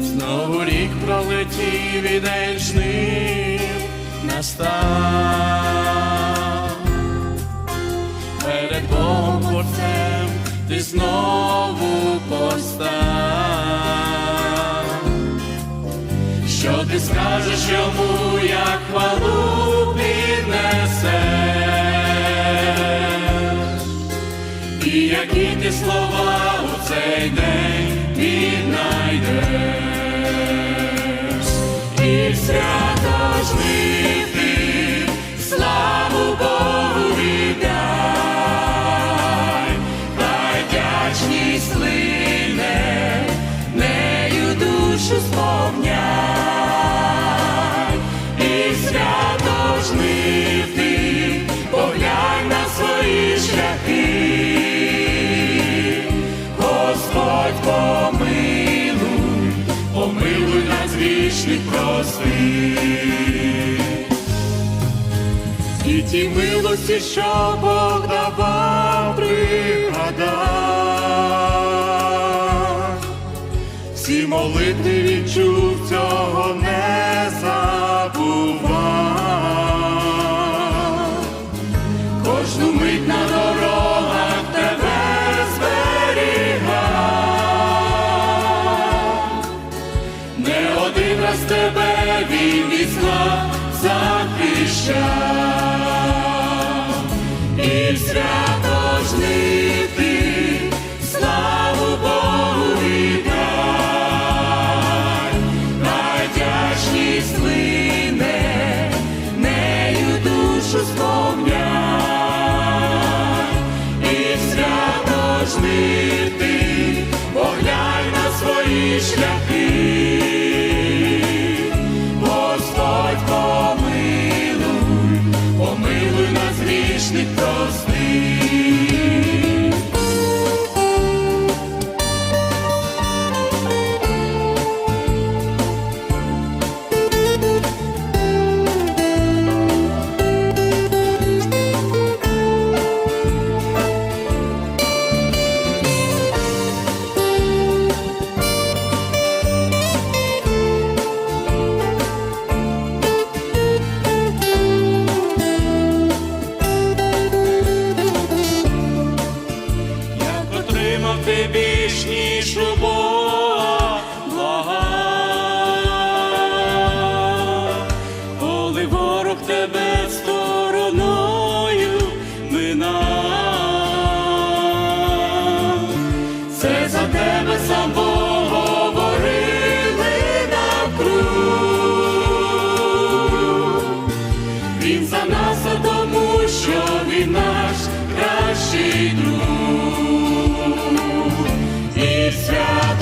Знову рік пролетів і день жнив настав. Перед Богом ти знову постав. Скажеш йому, як хвалу піднесеш? І які ти слова у цей день піднайдеш. і свято прости. І ті милості, що Бог давав, пригадай. Всі молитви відчув, цього не забувай. Кожну мить на Не один раз тебе він від зла захищав. І свято жнити, славу Богу віддай. Хай вдячність нею душу сповняй. І свято жнити, поглянь на свої шляхи. Грішних отримав ти більш ніж у блага, коли ворог тебе стороною минав, це за тебе сам Бог говорили навкруг. Він за нас, а тому, що він наш кращий друг. І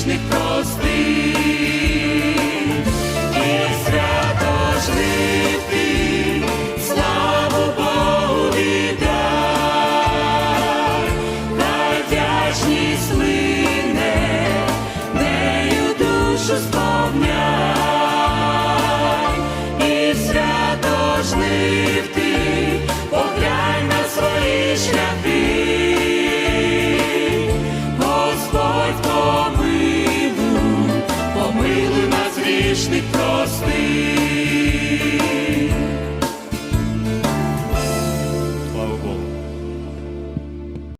грішних прости. прости.